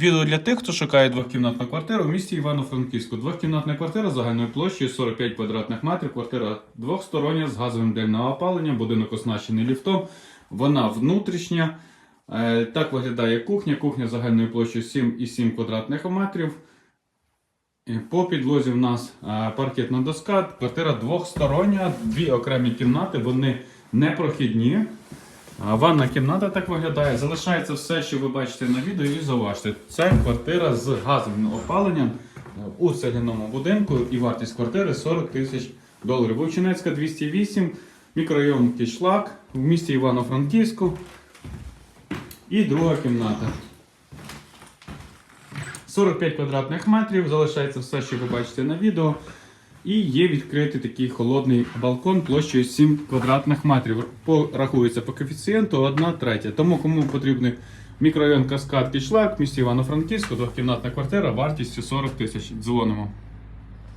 Відео для тих, хто шукає двохкімнатну квартиру в місті Івано-Франківську. Двохкімнатна квартира загальною площею 45 квадратних метрів. Квартира двохстороння з газовим дельного опалення, будинок оснащений ліфтом. Вона внутрішня. Е, Так виглядає кухня. Кухня загальною площею 7,7 квадратних метрів. По підлозі в нас е, паркетна доска. Квартира двохстороння, дві окремі кімнати, вони непрохідні. Ванна кімната так виглядає. Залишається все, що ви бачите на відео, і зауважте. Це квартира з газовим опаленням у селяному будинку і вартість квартири 40 тисяч доларів. Вовчинецька 208, мікрорайон Кишлак в місті Івано-Франківську. І друга кімната. 45 квадратних метрів, залишається все, що ви бачите на відео. І є відкритий такий холодний балкон площею 7 квадратних метрів. Порахується по коефіцієнту 1 третя. Тому кому потрібний мікрорайон Каскад Кішлак, місті Івано-Франківську, двохкімнатна квартира вартістю 40 тисяч. Дзвонимо.